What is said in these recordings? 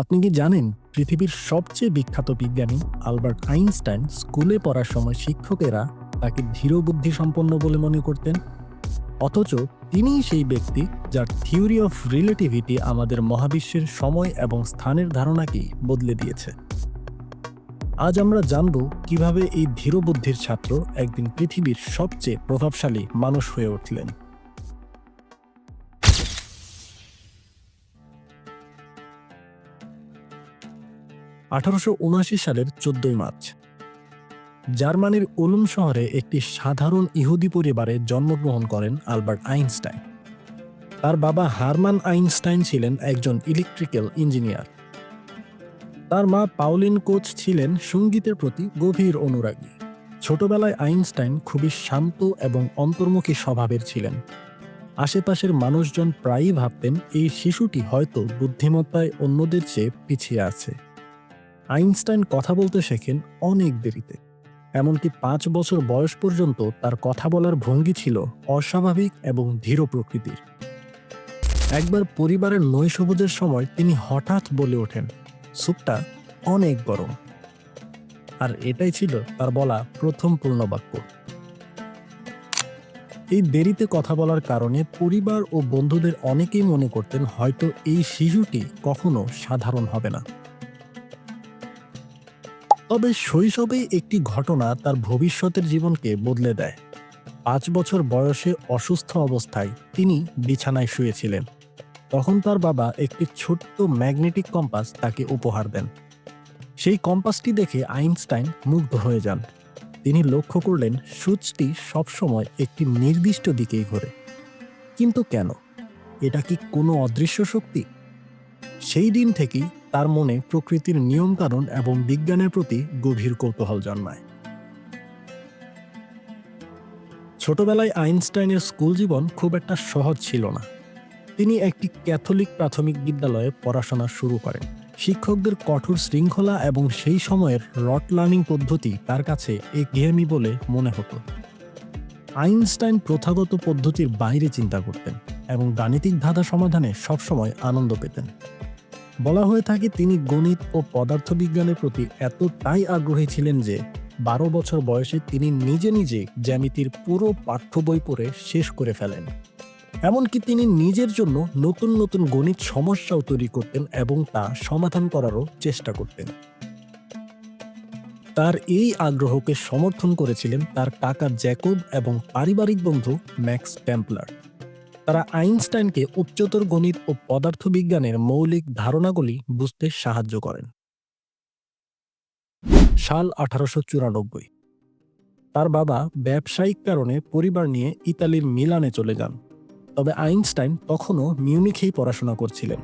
আপনি কি জানেন পৃথিবীর সবচেয়ে বিখ্যাত বিজ্ঞানী আলবার্ট আইনস্টাইন স্কুলে পড়ার সময় শিক্ষকেরা তাকে ধীরবুদ্ধি সম্পন্ন বলে মনে করতেন? অথচ তিনিই সেই ব্যক্তি যার থিওরি অফ রিলেটিভিটি আমাদের মহাবিশ্বের সময় এবং স্থানের ধারণাকেই বদলে দিয়েছে। আজ আমরা জানব কীভাবে এই ধীরবুদ্ধির ছাত্র একদিন পৃথিবীর সবচেয়ে প্রভাবশালী মানুষ হয়ে উঠলেন। আঠারোশো উনআশি সালের চোদ্দই মার্চ। জার্মানির উলুম শহরে একটি সাধারণ ইহুদি পরিবারে জন্মগ্রহণ করেন আলবার্ট আইনস্টাইন। তার বাবা হারমান আইনস্টাইন ছিলেন একজন ইলেকট্রিক্যাল ইঞ্জিনিয়ার। তার মা পাউলিন কোচ ছিলেন সঙ্গীতের প্রতি গভীর অনুরাগী। ছোটবেলায় আইনস্টাইন খুবই শান্ত এবং অন্তর্মুখী স্বভাবের ছিলেন। আশেপাশের মানুষজন প্রায়ই ভাবতেন, এই শিশুটি হয়তো বুদ্ধিমত্তায় অন্যদের চেয়ে পিছিয়ে আছে। আইনস্টাইন কথা বলতে শেখেন অনেক দেরিতে। এমনকি পাঁচ বছর বয়স পর্যন্ত তার কথা বলার ভঙ্গি ছিল অস্বাভাবিক এবং ধীর প্রকৃতির। একবার পরিবারের নৈশভোজের সময় তিনি হঠাৎ বলে ওঠেন স্যুপটা অনেক গরম। আর এটাই ছিল তার বলা প্রথম পূর্ণবাক্য। এই দেরিতে কথা বলার কারণে পরিবার ও বন্ধুদের অনেকেই মনে করতেন হয়তো এই শিশুটি কখনো সাধারণ হবে না। তবে শৈশবেই একটি ঘটনা তার ভবিষ্যতের জীবনকে বদলে দেয়। পাঁচ বছর বয়সে অসুস্থ অবস্থায় তিনি বিছানায় শুয়েছিলেন। তখন তার বাবা একটি ছোট্ট ম্যাগনেটিক কম্পাস তাকে উপহার দেন। সেই কম্পাসটি দেখে আইনস্টাইন মুগ্ধ হয়ে যান। তিনি লক্ষ্য করলেন সূচটি সবসময় একটি নির্দিষ্ট দিকেই ঘোরে। কিন্তু কেন? এটা কি কোনো অদৃশ্য শক্তি? সেই দিন থেকেই তার মনে প্রকৃতির নিয়মকানুন এবং বিজ্ঞানের প্রতি গভীর কৌতূহল জন্মায়। ছোটবেলায় আইনস্টাইনের স্কুল জীবন খুব একটা সহজ ছিল না। তিনি একটি ক্যাথলিক প্রাথমিক বিদ্যালয়ে পড়াশোনা শুরু করেন। শিক্ষকদের কঠোর শৃঙ্খলা এবং সেই সময়ের রট লার্নিং পদ্ধতি তার কাছে এ একঘেয়েমি বলে মনে হতো। আইনস্টাইন প্রথাগত পদ্ধতির বাইরে চিন্তা করতেন এবং গাণিতিক ধাঁধা সমাধানে সবসময় আনন্দ পেতেন। বলা হয়ে থাকে তিনি গণিত ও পদার্থবিজ্ঞানের প্রতি এতটাই আগ্রহী ছিলেন যে বারো বছর বয়সে তিনি নিজে নিজে জ্যামিতির পুরো পাঠ্য বই পড়ে শেষ করে ফেলেন। এমনকি তিনি নিজের জন্য নতুন নতুন গণিত সমস্যাও তৈরি করতেন এবং তা সমাধান করারও চেষ্টা করতেন। তার এই আগ্রহকে সমর্থন করেছিলেন তার কাকা জ্যাকব এবং পারিবারিক বন্ধু ম্যাক্স টেম্পলার। তারা আইনস্টাইনকে উচ্চতর গণিত ও পদার্থবিজ্ঞানের মৌলিক ধারণাগুলি বুঝতে সাহায্য করেন। সাল আঠারোশো চুরানব্বই। তার বাবা ব্যবসায়িক কারণে পরিবার নিয়ে ইতালির মিলানে চলে যান। তবে আইনস্টাইন তখনও মিউনিখেই পড়াশোনা করছিলেন।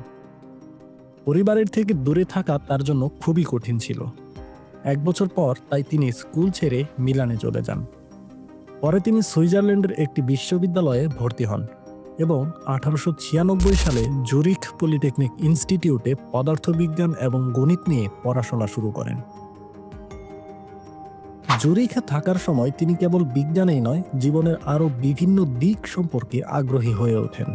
পরিবারের থেকে দূরে থাকা তার জন্য খুবই কঠিন ছিল। এক বছর পর তাই তিনি স্কুল ছেড়ে মিলানে চলে যান। পরে তিনি সুইজারল্যান্ডের একটি বিশ্ববিদ্যালয়ে ভর্তি হন। এবং আঠারোশো ছিয়ানব্বই সালে জুরিখ পলিটেকনিক ইনস্টিটিউটে পদার্থবিজ্ঞান এবং গণিত নিয়ে পড়াশোনা শুরু করেন। জুরিখে থাকার সময় তিনি কেবল বিজ্ঞানেই নয়, জীবনের আরও বিভিন্ন দিক সম্পর্কে আগ্রহী হয়ে ওঠেন।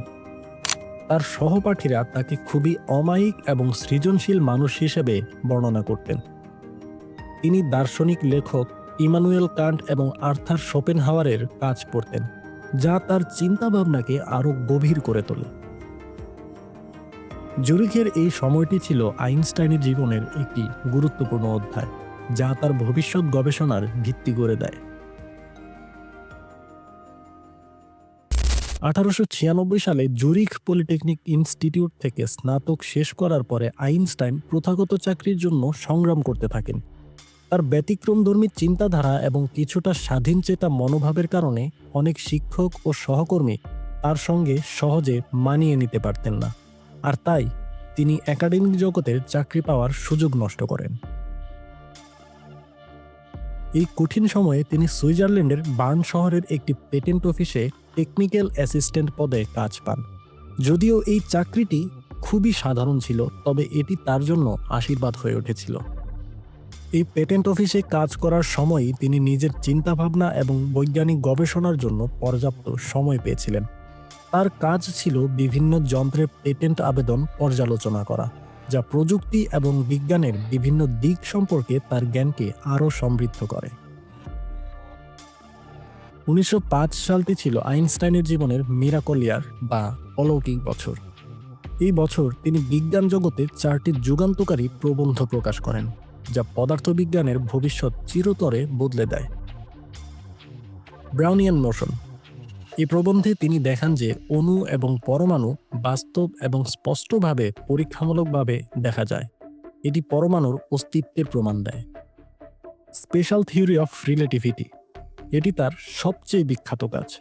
তার সহপাঠীরা তাকে খুবই অমায়িক এবং সৃজনশীল মানুষ হিসেবে বর্ণনা করতেন। তিনি দার্শনিক লেখক ইমানুয়েল কান্ট এবং আর্থার শোপেনহাওয়ারের কাজ পড়তেন। যা তার চিন্তাভাবনাকে আরও গভীর করে তোলে। জুরিখের এই সময়টি ছিল আইনস্টাইনের জীবনের একটি গুরুত্বপূর্ণ অধ্যায়, যা তার ভবিষ্যৎ গবেষণার ভিত্তি করে দেয়। আঠারোশো ছিয়ানব্বই সালে জুরিখ পলিটেকনিক ইনস্টিটিউট থেকে স্নাতক শেষ করার পরে আইনস্টাইন প্রথাগত চাকরির জন্য সংগ্রাম করতে থাকেন। তার ব্যতিক্রমধর্মী চিন্তাধারা এবং কিছুটা স্বাধীন চেতা মনোভাবের কারণে অনেক শিক্ষক ও সহকর্মী তার সঙ্গে সহজে মানিয়ে নিতে পারতেন না। আর তাই তিনি একাডেমিক জগতের চাকরি পাওয়ার সুযোগ নষ্ট করেন। এই কঠিন সময়ে তিনি সুইজারল্যান্ডের বার্ন শহরের একটি পেটেন্ট অফিসে টেকনিক্যাল অ্যাসিস্ট্যান্ট পদে কাজ পান। যদিও এই চাকরিটি খুবই সাধারণ ছিল, তবে এটি তার জন্য আশীর্বাদ হয়ে উঠেছিল। এই পেটেন্ট অফিসে কাজ করার সময়ই তিনি নিজের চিন্তাভাবনা এবং বৈজ্ঞানিক গবেষণার জন্য পর্যাপ্ত সময় পেয়েছিলেন। তার কাজ ছিল বিভিন্ন যন্ত্রের পেটেন্ট আবেদন পর্যালোচনা করা, যা প্রযুক্তি এবং বিজ্ঞানের বিভিন্ন দিক সম্পর্কে তার জ্ঞানকে আরও সমৃদ্ধ করে। উনিশশো পাঁচ সালটি ছিল আইনস্টাইনের জীবনের মিরাকলিয়ার বা অলৌকিক বছর। এই বছর তিনি বিজ্ঞান জগতে চারটি যুগান্তকারী প্রবন্ধ প্রকাশ করেন। যা পদার্থবিজ্ঞানের ভবিষ্যৎ চিরতরে বদলে দেয়। Brownian motion. এই প্রবন্ধে তিনি দেখান যে অণু এবং পরমাণু বাস্তব এবং স্পষ্টভাবে পরীক্ষামূলকভাবে দেখা যায়। এটি পরমাণুর অস্তিত্বের প্রমাণ দেয়। Special theory of relativity. এটি তার সবচেয়ে বিখ্যাত কাজ।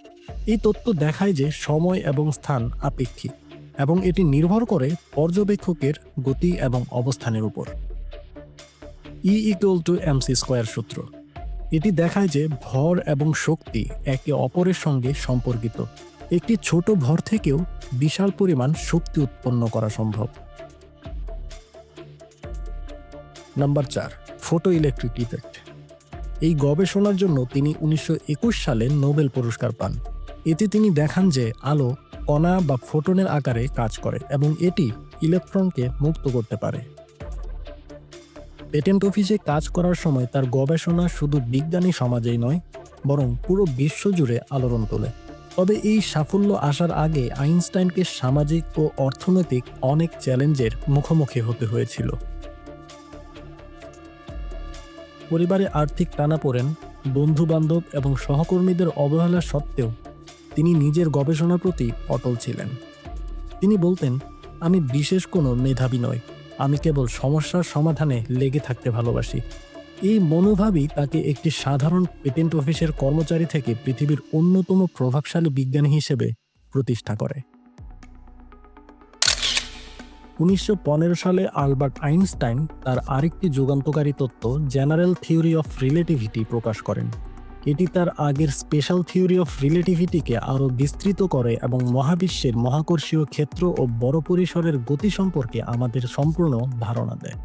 এই তত্ত্ব দেখায় যে সময় এবং স্থান আপেক্ষিক এবং এটি নির্ভর করে পর্যবেক্ষকের গতি এবং অবস্থানের উপর। E equal to MC square সূত্র। এটি দেখায় যে ভর এবং শক্তি একে অপরের সঙ্গে সম্পর্কিত। একটি ছোট ভর থেকেও বিশাল পরিমাণ শক্তি উৎপন্ন করা সম্ভব। নাম্বার চার ফোটো ইলেকট্রিক ইফেক্ট এই গবেষণার জন্য তিনি উনিশশো একুশ সালে নোবেল পুরস্কার পান। এতে তিনি দেখান যে আলো কণা বা ফোটনের আকারে কাজ করে এবং এটি ইলেকট্রনকে মুক্ত করতে পারে। পেটেন্ট অফিসে কাজ করার সময় তার গবেষণা শুধু বিজ্ঞানী সমাজেই নয়, বরং পুরো বিশ্ব জুড়ে আলোড়ন তোলে। তবে এই সাফল্য আসার আগে আইনস্টাইনকে সামাজিক ও অর্থনৈতিক অনেক চ্যালেঞ্জের মুখোমুখি হতে হয়েছিল। পরিবারে আর্থিক টানাপোড়েন বন্ধু বান্ধব এবং সহকর্মীদের অবহেলা সত্ত্বেও তিনি নিজের গবেষণার প্রতি অটল ছিলেন। তিনি বলতেন, আমি বিশেষ কোনো মেধাবী নই। আমি কেবল সমস্যার সমাধানে লেগে থাকতে ভালোবাসি। এই মনোভাবই তাকে একটি সাধারণ পেটেন্ট অফিসের কর্মচারী থেকে পৃথিবীর অন্যতম প্রভাবশালী বিজ্ঞানী হিসেবে প্রতিষ্ঠা করে। উনিশশো পনেরো সালে আলবার্ট আইনস্টাইন তার আরেকটি যুগান্তকারী তত্ত্ব জেনারেল থিওরি অফ রিলেটিভিটি প্রকাশ করেন। এটি তার আগের স্পেশাল থিওরি অফ রিলেটিভিটিকে আরও বিস্তৃত করে এবং মহাবিশ্বের মহাকর্ষীয় ক্ষেত্র ও বড় পরিসরের গতি সম্পর্কে আমাদের সম্পূর্ণ ধারণা দেয়।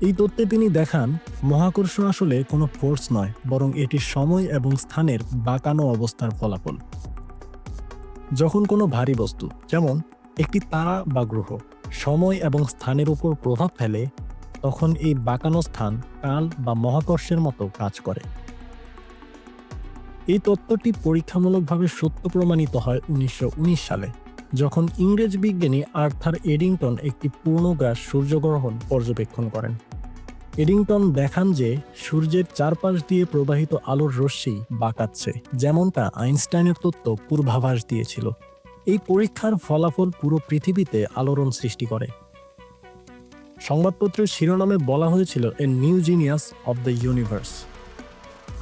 এই তত্ত্বে তিনি দেখান, মহাকর্ষ আসলে কোনো ফোর্স নয়, বরং এটি সময় এবং স্থানের বাঁকানো অবস্থার ফলাফল। যখন কোনো ভারী বস্তু, যেমন একটি তারা বা গ্রহ, সময় এবং স্থানের উপর প্রভাব ফেলে, তখন এই বাঁকানো স্থান কাল বা মহাকর্ষের মতো কাজ করে। এই তত্ত্বটি পরীক্ষামূলকভাবে সত্য প্রমাণিত হয় উনিশশো উনিশ সালে, যখন ইংরেজ বিজ্ঞানী আর্থার এডিংটন একটি পূর্ণগ্রাস সূর্যগ্রহণ পর্যবেক্ষণ করেন। এডিংটন দেখান যে সূর্যের চারপাশ দিয়ে প্রবাহিত আলোর রশ্মি বাঁকাচ্ছে, যেমনটা আইনস্টাইনের তত্ত্ব পূর্বাভাস দিয়েছিল। এই পরীক্ষার ফলাফল পুরো পৃথিবীতে আলোড়ন সৃষ্টি করে। সংবাদপত্রের শিরোনামে বলা হয়েছিল a new genius of the universe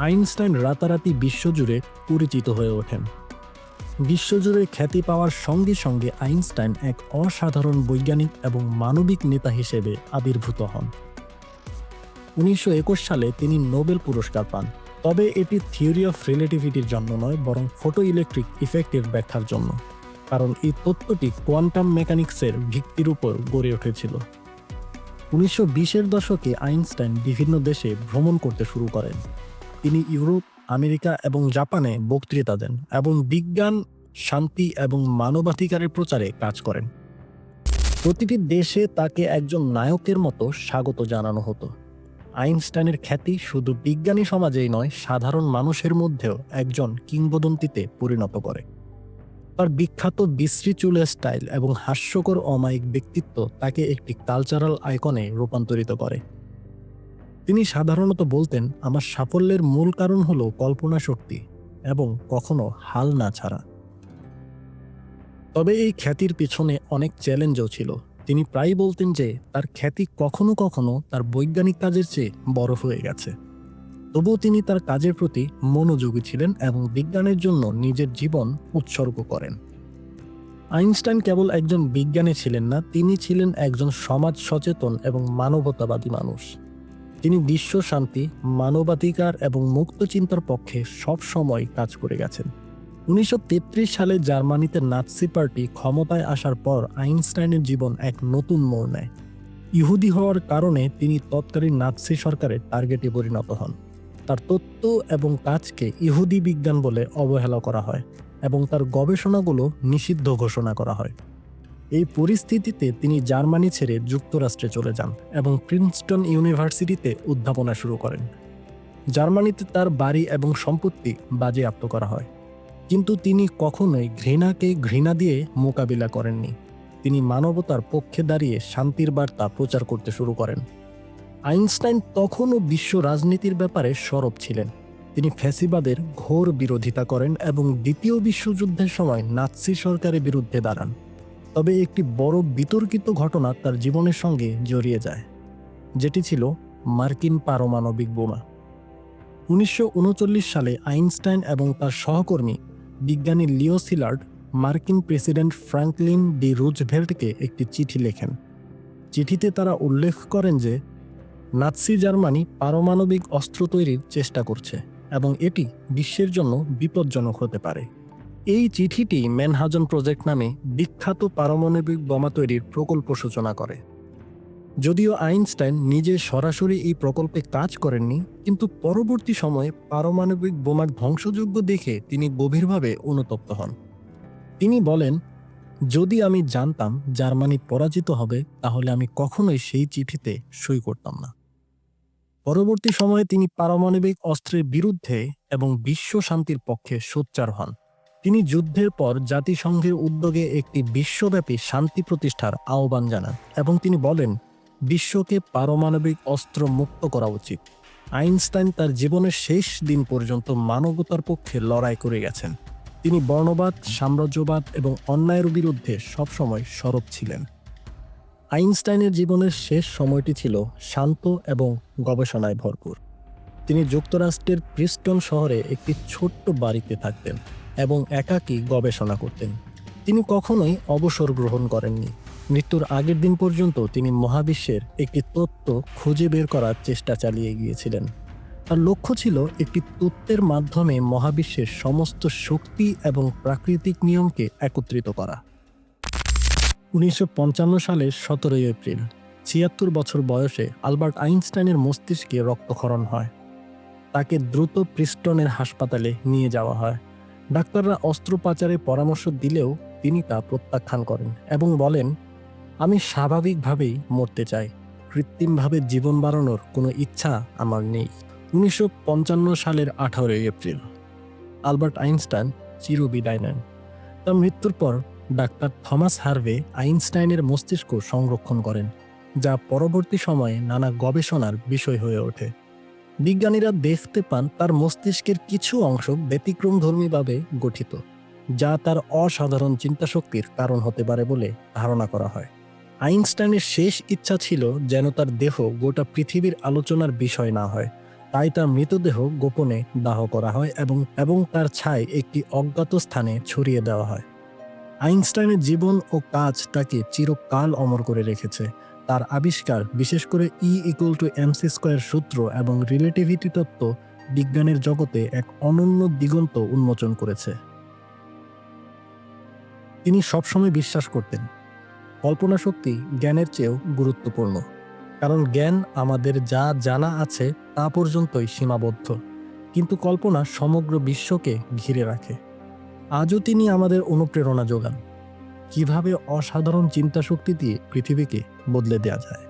Einstein রাতারাতি বিশ্বজুড়ে পরিচিত হয়ে ওঠেন। বিশ্বজুড়ে খ্যাতি পাওয়ার সঙ্গে সঙ্গে আইনস্টাইন এক অসাধারণ বৈজ্ঞানিক এবং মানবিক নেতা হিসেবে আবির্ভূত হন। উনিশশো একুশ সালে তিনি নোবেল পুরস্কার পান, তবে এটি থিওরি অফ রিলেটিভিটির জন্য নয়, বরং ফটো ইলেকট্রিক ইফেক্টের ব্যাখ্যার জন্য, কারণ এই তত্ত্বটি কোয়ান্টাম মেকানিক্সের ভিত্তির উপর গড়ে উঠেছিল। উনিশশো বিশের দশকে আইনস্টাইন বিভিন্ন দেশে ভ্রমণ করতে শুরু করেন। তিনি ইউরোপ, আমেরিকা এবং জাপানে বক্তৃতা দেন এবং বিজ্ঞান, শান্তি এবং মানবাধিকারের প্রচারে কাজ করেন। প্রতিটি দেশে তাকে একজন নায়কের মতো স্বাগত জানানো হতো। আইনস্টাইনের খ্যাতি শুধু বিজ্ঞানী সমাজেই নয়, সাধারণ মানুষের মধ্যেও একজন কিংবদন্তিতে পরিণত করে। তার বিখ্যাত বিশ্রী চুলের স্টাইল এবং হাস্যকর অমায়িক ব্যক্তিত্ব তাকে একটি কালচারাল আইকনে রূপান্তরিত করে। তিনি সাধারণত বলতেন, আমার সাফল্যের মূল কারণ হলো কল্পনা শক্তি এবং কখনো হাল না ছাড়া। তবে এই খ্যাতির পিছনে অনেক চ্যালেঞ্জও ছিল। তিনি প্রায়ই বলতেন যে, তার খ্যাতি কখনো কখনো তার বৈজ্ঞানিক কাজের চেয়ে বড় হয়ে গেছে। তবুও তিনি তার কাজের প্রতি মনোযোগী ছিলেন এবং বিজ্ঞানের জন্য নিজের জীবন উৎসর্গ করেন। আইনস্টাইন কেবল একজন বিজ্ঞানী ছিলেন না, তিনি ছিলেন একজন সমাজ সচেতন এবং মানবতাবাদী মানুষ। তিনি বিশ্ব শান্তি, মানবাধিকার এবং মুক্ত চিন্তার পক্ষে সব সময় কাজ করে গেছেন। উনিশশো তেত্রিশ সালে জার্মানিতে নাৎসি পার্টি ক্ষমতায় আসার পর আইনস্টাইনের জীবন এক নতুন মোড় নেয়। ইহুদি হওয়ার কারণে তিনি তৎকালীন নাৎসি সরকারের টার্গেটে পরিণত হন। তার তত্ত্ব এবং কাজকে ইহুদি বিজ্ঞান বলে অবহেলা করা হয় এবং তার গবেষণাগুলো নিষিদ্ধ ঘোষণা করা হয়। এই পরিস্থিতিতে তিনি জার্মানি ছেড়ে যুক্তরাষ্ট্রে চলে যান এবং প্রিন্সটন ইউনিভার্সিটিতে উদ্ভাবনা শুরু করেন। জার্মানিতে তার বাড়ি এবং সম্পত্তি বাজেয়াপ্ত করা হয়। কিন্তু তিনি কখনোই ঘৃণাকে ঘৃণা দিয়ে মোকাবিলা করেননি। তিনি মানবতার পক্ষে দাঁড়িয়ে শান্তির বার্তা প্রচার করতে শুরু করেন। আইনস্টাইন তখনও বিশ্ব রাজনীতির ব্যাপারে সরব ছিলেন। তিনি ফ্যাসিবাদের ঘোর বিরোধিতা করেন এবং দ্বিতীয় বিশ্বযুদ্ধের সময় নাৎসি সরকারের বিরুদ্ধে দাঁড়ান। তবে একটি বড় বিতর্কিত ঘটনা তার জীবনের সঙ্গে জড়িয়ে যায়, যেটি ছিল মার্কিন পারমাণবিক বোমা। উনিশশো উনচল্লিশ সালে আইনস্টাইন এবং তার সহকর্মী বিজ্ঞানী লিও সিলার্ড মার্কিন প্রেসিডেন্ট ফ্রাঙ্কলিন ডি রুজভেল্টকে একটি চিঠি লেখেন। চিঠিতে তারা উল্লেখ করেন যে, নাৎসি জার্মানি পারমাণবিক অস্ত্র তৈরির চেষ্টা করছে এবং এটি বিশ্বের জন্য বিপজ্জনক হতে পারে। এই চিঠিটি ম্যানহাজন প্রজেক্ট নামে বিখ্যাত পারমাণবিক বোমা তৈরির প্রকল্প সূচনা করে। যদিও আইনস্টাইন নিজে সরাসরি এই প্রকল্পে কাজ করেননি, কিন্তু পরবর্তী সময়ে পারমাণবিক বোমার ধ্বংসযোগ্য দেখে তিনি গভীরভাবে অনুতপ্ত হন। তিনি বলেন, যদি আমি জানতাম জার্মানি পরাজিত হবে, তাহলে আমি কখনোই সেই চিঠিতে সই করতাম না। পরবর্তী সময়ে তিনি পারমাণবিক অস্ত্রের বিরুদ্ধে এবং বিশ্ব শান্তির পক্ষে সোচ্চার হন। তিনি যুদ্ধের পর জাতিসংঘের উদ্যোগে একটি বিশ্বব্যাপী শান্তি প্রতিষ্ঠার আহ্বান জানান এবং তিনি বলেন, বিশ্বকে পারমাণবিক অস্ত্র মুক্ত করা উচিত। আইনস্টাইন তার জীবনের শেষ দিন পর্যন্ত মানবতার পক্ষে লড়াই করে গেছেন। তিনি বর্ণবাদ, সাম্রাজ্যবাদ এবং অন্যায়ের বিরুদ্ধে সবসময় সরব ছিলেন। আইনস্টাইনের জীবনের শেষ সময়টি ছিল শান্ত এবং গবেষণায় ভরপুর। তিনি যুক্তরাষ্ট্রের প্রিস্টন শহরে একটি ছোট্ট বাড়িতে থাকতেন। এবং একাকী গবেষণা করতেন। তিনি কখনোই অবসর গ্রহণ করেননি। মৃত্যুর আগের দিন পর্যন্ত তিনি মহাবিশ্বের একটি তত্ত্ব খুঁজে বের করার চেষ্টা চালিয়ে গিয়েছিলেন। তার লক্ষ্য ছিল একটি তত্ত্বের মাধ্যমে মহাবিশ্বের সমস্ত শক্তি এবং প্রাকৃতিক নিয়মকে একত্রিত করা। উনিশশো পঞ্চান্ন সালের সতেরোই এপ্রিল, ছিয়াত্তর বছর বয়সে আলবার্ট আইনস্টাইনের মস্তিষ্কে রক্তক্ষরণ হয়। তাকে দ্রুত প্রিস্টনের হাসপাতালে নিয়ে যাওয়া হয়। ডাক্তাররা অস্ত্রোপচারের পরামর্শ দিলেও তিনি তা প্রত্যাখ্যান করেন এবং বলেন, আমি স্বাভাবিকভাবেই মরতে চাই। কৃত্রিমভাবে জীবন বাড়ানোর কোনো ইচ্ছা আমার নেই। উনিশশো পঞ্চান্ন সালের আঠারোই এপ্রিল। আলবার্ট আইনস্টাইন চিরবিদায় নেন। তার মৃত্যুর পর ডাক্তার থমাস হার্ভে আইনস্টাইনের মস্তিষ্ক সংরক্ষণ করেন, যা পরবর্তী সময়ে নানা গবেষণার বিষয় হয়ে ওঠে। বিজ্ঞানীরা দেখতে পান তার মস্তিষ্কের কিছু অংশ ব্যতিক্রমধর্মীভাবে গঠিত, যা তার অসাধারণ চিন্তাশক্তির কারণ হতে পারে বলে ধারণা করা হয়। আইনস্টাইনের শেষ ইচ্ছা ছিল যেন তার দেহ গোটা পৃথিবীর আলোচনার বিষয় না হয়, তাই তার মৃতদেহ গোপনে দাহ করা হয় এবং এবং তার ছাই একটি অজ্ঞাত স্থানে ছড়িয়ে দেওয়া হয়। আইনস্টাইনের জীবন ও কাজ তাকে চিরকাল অমর করে রেখেছে। তার আবিষ্কার, বিশেষ করে E equal to MC square সূত্র এবং রিলেটিভিটি তত্ত্ব বিজ্ঞানের জগতে এক অনন্য দিগন্ত উন্মোচন করেছে। তিনি সবসময় বিশ্বাস করতেন। কল্পনা শক্তি জ্ঞানের চেয়েও গুরুত্বপূর্ণ। কারণ জ্ঞান আমাদের যা জানা আছে তা পর্যন্তই সীমাবদ্ধ। কিন্তু কল্পনা সমগ্র বিশ্বকে ঘিরে রাখে। আজও তিনি আমাদের অনুপ্রেরণা যোগান। কীভাবে অসাধারণ চিন্তাশক্তি দিয়ে পৃথিবীকে বদলে দেওয়া যায়।